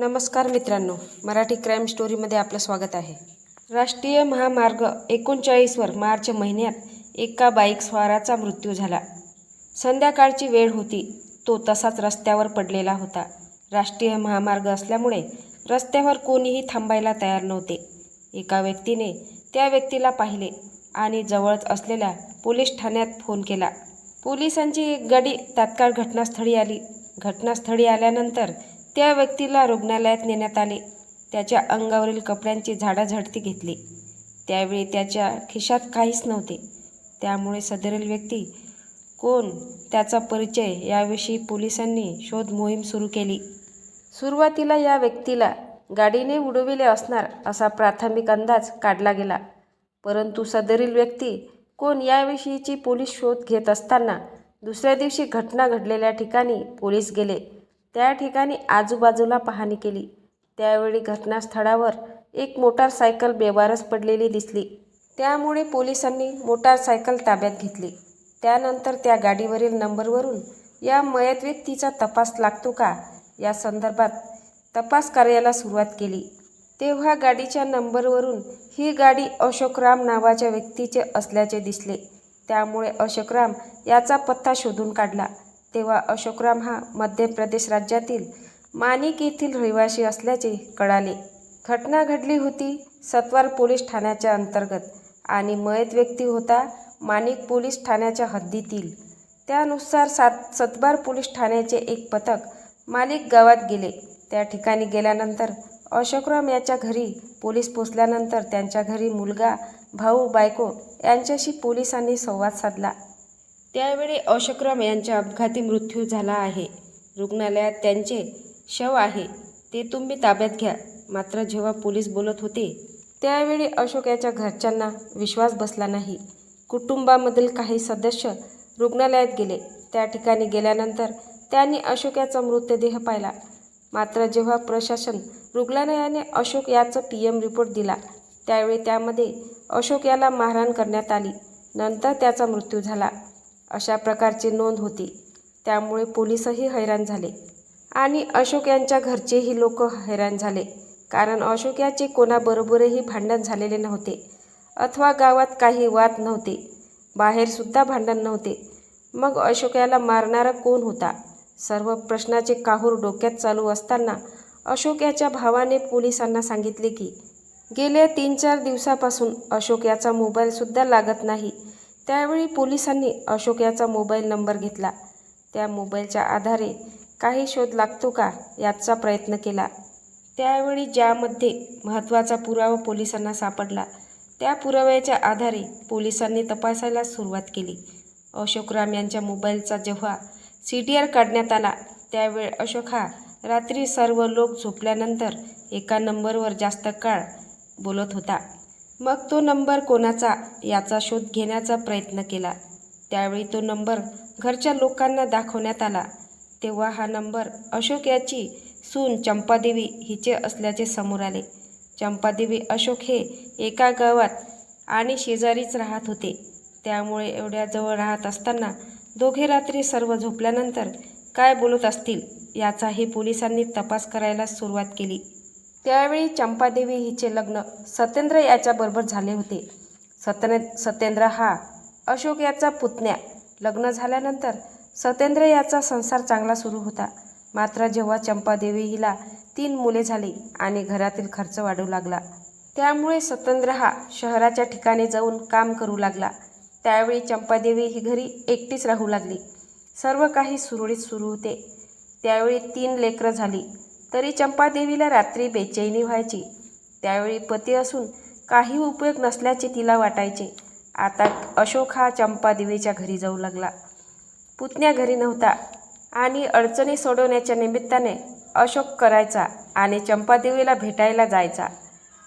नमस्कार मित्रांनो मराठी क्राईम स्टोरीमध्ये आपलं स्वागत आहे. राष्ट्रीय महामार्ग एकोणचाळीसवर मार्च महिन्यात एका बाईक स्वाराचा मृत्यू झाला. संध्याकाळची वेळ होती तो तसाच रस्त्यावर पडलेला होता. राष्ट्रीय महामार्ग असल्यामुळे रस्त्यावर कोणीही थांबायला तयार नव्हते. एका व्यक्तीने त्या व्यक्तीला पाहिले आणि जवळच असलेल्या पोलीस ठाण्यात फोन केला. पोलिसांची एक गाडी तात्काळ घटनास्थळी आली. घटनास्थळी आल्यानंतर त्या व्यक्तीला रुग्णालयात नेण्यात आले. त्याच्या अंगावरील कपड्यांची झाडाझडती घेतली. त्यावेळी त्याच्या खिशात काहीच नव्हते. त्यामुळे सदरील व्यक्ती कोण? त्याचा परिचय याविषयी पोलिसांनी शोध मोहीम सुरू केली. सुरुवातीला या व्यक्तीला गाडीने उडविले असणार असा प्राथमिक अंदाज काढला गेला. परंतु सदरील व्यक्ती कोण? याविषयीची पोलीस शोध घेत असताना दुसऱ्या दिवशी घटना घडलेल्या ठिकाणी पोलीस गेले. त्या ठिकाणी आजूबाजूला पाहणी केली. त्यावेळी घटनास्थळावर एक मोटारसायकल बेवारस पडलेली दिसली. त्यामुळे पोलिसांनी मोटारसायकल ताब्यात घेतली. त्यानंतर त्या गाडीवरील नंबरवरून या मयत व्यक्तीचा तपास लागतो का या संदर्भात तपास कार्याला सुरुवात केली. तेव्हा गाडीच्या नंबरवरून ही गाडी अशोकराम नावाच्या व्यक्तीचे असल्याचे दिसले. त्यामुळे अशोकराम याचा पत्ता शोधून काढला. तेव्हा अशोकराम हा मध्य प्रदेश राज्यातील माणिक येथील रहिवासी असल्याचे कळाले. घटना घडली होती सत्वार पोलीस ठाण्याच्या अंतर्गत आणि मयत व्यक्ती होता माणिक पोलीस ठाण्याच्या हद्दीतील. त्यानुसार सात सतबार पोलीस ठाण्याचे एक पथक मालिक गावात गेले. त्या ठिकाणी गेल्यानंतर अशोकराम याच्या घरी पोलीस पोचल्यानंतर त्यांच्या घरी मुलगा भाऊ बायको यांच्याशी पोलिसांनी संवाद साधला. त्यावेळी अशोकराम यांचा अपघाती मृत्यू झाला आहे. रुग्णालयात त्यांचे शव आहे. ते तुम्ही ताब्यात घ्या. मात्र जेव्हा पोलीस बोलत होते त्यावेळी अशोक याच्या घरच्यांना विश्वास बसला नाही. कुटुंबामधील काही सदस्य रुग्णालयात गेले. त्या ठिकाणी गेल्यानंतर त्यांनी अशोक याचा मृतदेह पाहिला. मात्र जेव्हा प्रशासन रुग्णालयाने अशोक याचं पी एम रिपोर्ट दिला त्यावेळी त्यामध्ये अशोक याला मारहाण करण्यात आली. नंतर त्याचा मृत्यू झाला. अशा प्रकारची नोंद होती. त्यामुळे पोलीसही हैराण झाले. आणि अशोक यांच्या घरचेही लोक हैराण झाले. कारण अशोक याचे कोणाबरोबरही भांडण झालेले नव्हते. अथवा गावात काही वाद नव्हते. बाहेरसुद्धा भांडण नव्हते. मग अशोक याला मारणारा कोण होता? सर्व प्रश्नाचे काहूर डोक्यात चालू असताना अशोक याच्या भावाने पोलिसांना सांगितले की गेल्या तीन चार दिवसापासून अशोक याचा मोबाईलसुद्धा लागत नाही. त्यावेळी पोलिसांनी अशोक याचा मोबाईल नंबर घेतला. त्या मोबाईलच्या आधारे काही शोध लागतो का याचा प्रयत्न केला. त्यावेळी ज्यामध्ये महत्त्वाचा पुरावा पोलिसांना सापडला त्या पुराव्याच्या आधारे पोलिसांनी तपासायला सुरुवात केली. अशोकराम यांच्या मोबाईलचा जेव्हा सी टी आर काढण्यात आला त्यावेळी अशोक हा रात्री सर्व लोक झोपल्यानंतर एका नंबरवर जास्त काळ बोलत होता. मग तो नंबर कोणाचा याचा शोध घेण्याचा प्रयत्न केला. त्यावेळी तो नंबर घरच्या लोकांना दाखवण्यात आला. तेव्हा हा नंबर अशोक याची सून चंपादेवी हिचे असल्याचे समोर आले. चंपादेवी अशोक हे एका गावात आणि शेजारीच राहत होते. त्यामुळे एवढ्या जवळ राहत असताना दोघे रात्री सर्व झोपल्यानंतर काय बोलत असतील याचाही पोलिसांनी तपास करायला सुरुवात केली. त्यावेळी चंपादेवी हिचे लग्न सत्येंद्र याच्याबरोबर झाले होते. सत्य सत्येंद्र हा अशोक याचा पुतण्या. लग्न झाल्यानंतर सत्येंद्र याचा संसार चांगला सुरू होता. मात्र जेव्हा चंपादेवी हिला तीन मुले झाली आणि घरातील खर्च वाढू लागला त्यामुळे सत्येंद्र हा शहराच्या ठिकाणी जाऊन काम करू लागला. त्यावेळी चंपादेवी ही घरी एकटीच राहू लागली. सर्व काही सुरळीत सुरू होते. त्यावेळी तीन लेकरं झाली. तरी चंपादेवीला रात्री बेचैनी व्हायची. त्यावेळी पती असून काही उपयोग नसल्याचे तिला वाटायचे. आता अशोक हा चंपादेवीच्या घरी जाऊ लागला. पुतण्या घरी नव्हता आणि अडचणी सोडवण्याच्या निमित्ताने अशोक करायचा आणि चंपादेवीला भेटायला जायचा.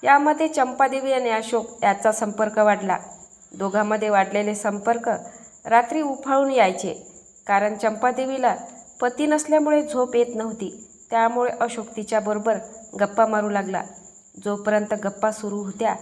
यामध्ये चंपादेवी आणि अशोक याचा संपर्क वाढला. दोघांमध्ये वाढलेले संपर्क रात्री उफाळून यायचे कारण चंपादेवीला पती नसल्यामुळे झोप येत नव्हती. त्यामुळे अशोक तिच्याबरोबर गप्पा मारू लागला. जोपर्यंत गप्पा सुरू होत्या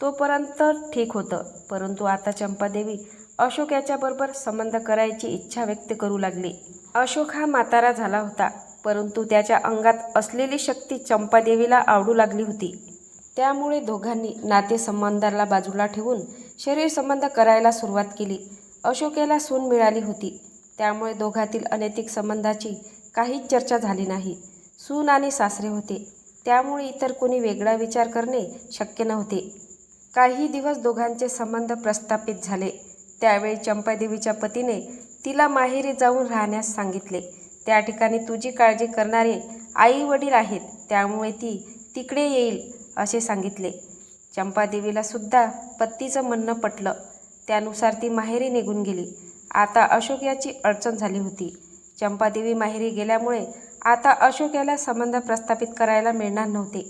तोपर्यंत ठीक होतं. परंतु आता चंपादेवी अशोक याच्याबरोबर संबंध करायची इच्छा व्यक्त करू लागली. अशोक हा म्हातारा झाला होता परंतु त्याच्या अंगात असलेली शक्ती चंपादेवीला आवडू लागली होती. त्यामुळे दोघांनी नातेसंबंधाला बाजूला ठेवून शरीर संबंध करायला सुरुवात केली. अशोकेला सून मिळाली होती. त्यामुळे दोघातील अनैतिक संबंधाची काहीच चर्चा झाली नाही. सून आणि सासरे होते. त्यामुळे इतर कोणी वेगळा विचार करणे शक्य नव्हते. काही दिवस दोघांचे संबंध प्रस्थापित झाले. त्यावेळी चंपादेवीच्या पतीने तिला माहेरी जाऊन राहण्यास सांगितले. त्या ठिकाणी तुझी काळजी करणारे आई वडील आहेत त्यामुळे ती तिकडे येईल असे सांगितले. चंपादेवीला सुद्धा पत्तीचं म्हणणं पटलं. त्यानुसार ती माहेरी निघून गेली. आता अशोक याची अडचण झाली होती. चंपादेवी माहेरी गेल्यामुळे आता अशोक याला संबंध प्रस्थापित करायला मिळणार नव्हते.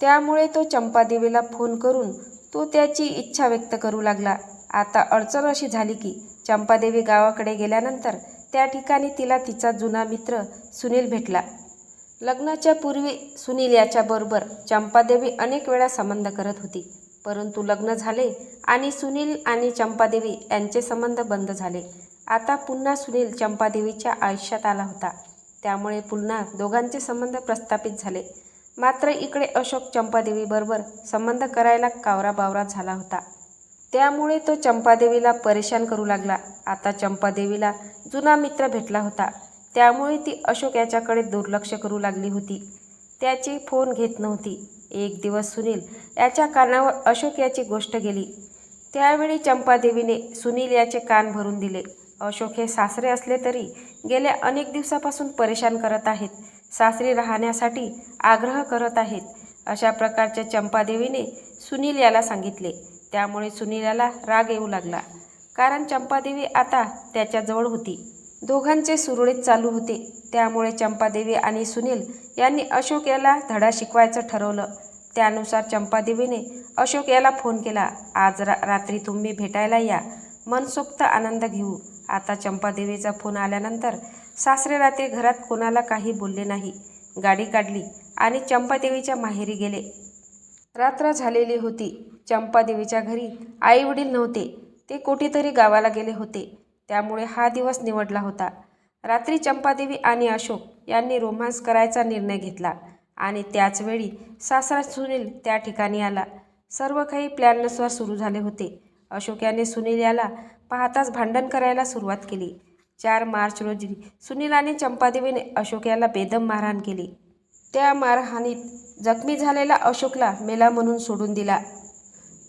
त्यामुळे तो चंपादेवीला फोन करून तो त्याची इच्छा व्यक्त करू लागला. आता अडचण अशी झाली की चंपादेवी गावाकडे गेल्यानंतर त्या ठिकाणी तिला तिचा जुना मित्र सुनील भेटला. लग्नाच्या पूर्वी सुनील याच्याबरोबर चंपादेवी अनेक वेळा संबंध करत होती. परंतु लग्न झाले आणि सुनील आणि चंपादेवी यांचे संबंध बंद झाले. आता पुन्हा सुनील चंपादेवीच्या आयुष्यात आला होता. त्यामुळे पुन्हा दोघांचे संबंध प्रस्थापित झाले. मात्र इकडे अशोक चंपादेवीबरोबर संबंध करायला कावरा बावरा झाला होता. त्यामुळे तो चंपादेवीला परेशान करू लागला. आता चंपादेवीला जुना मित्र भेटला होता. त्यामुळे ती अशोक याच्याकडे दुर्लक्ष करू लागली होती. त्याची फोन घेत नव्हती. एक दिवस सुनील याच्या कानावर अशोक याची गोष्ट गेली. त्यावेळी चंपादेवीने सुनील याचे कान भरून दिले. अशोक हे सासरे असले तरी गेल्या अनेक दिवसापासून परेशान करत आहेत. सासरी राहण्यासाठी आग्रह करत आहेत. अशा प्रकारच्या चंपादेवीने सुनील याला सांगितले. त्यामुळे सुनील याला राग येऊ लागला. कारण चंपादेवी आता त्याच्याजवळ होती. दोघांचे सुरळीत चालू होते. त्यामुळे चंपादेवी आणि सुनील यांनी अशोक याला धडा शिकवायचं ठरवलं. त्यानुसार चंपादेवीने अशोक याला फोन केला. आज रा रात्री तुम्ही भेटायला या. मनसोक्त आनंद घेऊ. आता चंपादेवीचा फोन आल्यानंतर सासरे रात्री घरात कोणाला काही बोलले नाही. गाडी काढली आणि चंपादेवीच्या माहेरी गेले. रात्र झालेली होती. चंपादेवीच्या घरी आई वडील नव्हते. ते कुठेतरी गावाला गेले होते. त्यामुळे हा दिवस निवडला होता. रात्री चंपादेवी आणि अशोक यांनी रोमांस करायचा निर्णय घेतला आणि त्याचवेळी सासरा सुनील त्या ठिकाणी आला. सर्व काही प्लॅननुसार सुरू झाले होते. अशोक याने सुनील याला पाहताच भांडण करायला सुरुवात केली. चार मार्च रोजी सुनील आणि चंपादेवीने अशोक याला बेदम मारहाण केली. त्या मारहाणीत जखमी झालेला अशोकला मेला म्हणून सोडून दिला.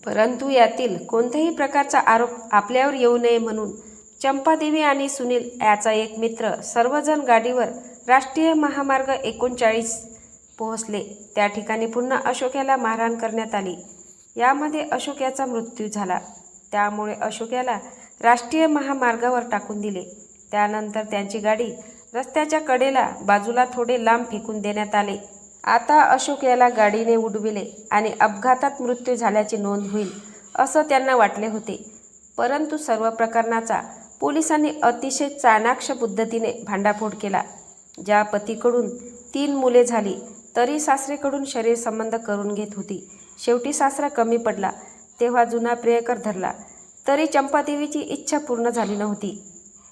परंतु यातील कोणत्याही प्रकारचा आरोप आपल्यावर येऊ नये म्हणून चंपादेवी आणि सुनील याचा एक मित्र सर्वजण गाडीवर राष्ट्रीय महामार्ग एकोणचाळीस पोहोचले. त्या ठिकाणी पुन्हा अशोक याला मारहाण करण्यात आली. यामध्ये अशोक याचा मृत्यू झाला. त्यामुळे अशोक याला राष्ट्रीय महामार्गावर टाकून दिले. त्यानंतर त्यांची गाडी रस्त्याच्या कडेला बाजूला थोडे लांब फेकून देण्यात आले. आता अशोक याला गाडीने उडविले आणि अपघातात मृत्यू झाल्याची नोंद होईल असं त्यांना वाटले होते. परंतु सर्व प्रकरणाचा पोलिसांनी अतिशय चाणाक्ष पद्धतीने भांडाफोड केला. ज्या पतीकडून तीन मुले झाली तरी सासरेकडून शरीर संबंध करून घेत होती. शेवटी सासरा कमी पडला. तेव्हा जुना प्रियकर धरला. तरी चंपादेवीची इच्छा पूर्ण झाली नव्हती.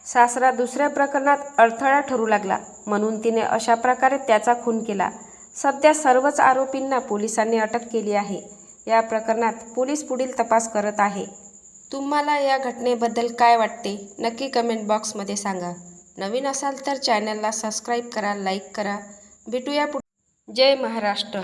सासरा दुसऱ्या प्रकरणात अडथळा ठरू लागला. म्हणून तिने अशा प्रकारे त्याचा खून केला. सध्या सर्वच आरोपींना पोलिसांनी अटक केली आहे. या प्रकरणात पोलीस पुढील तपास करत आहे. तुम्हाला या घटनेबद्दल काय वाटते? नक्की कमेंट बॉक्समध्ये सांगा. नवीन असाल तर चॅनलला सबस्क्राईब करा लाईक करा. भेटूया पुढे. जय महाराष्ट्र.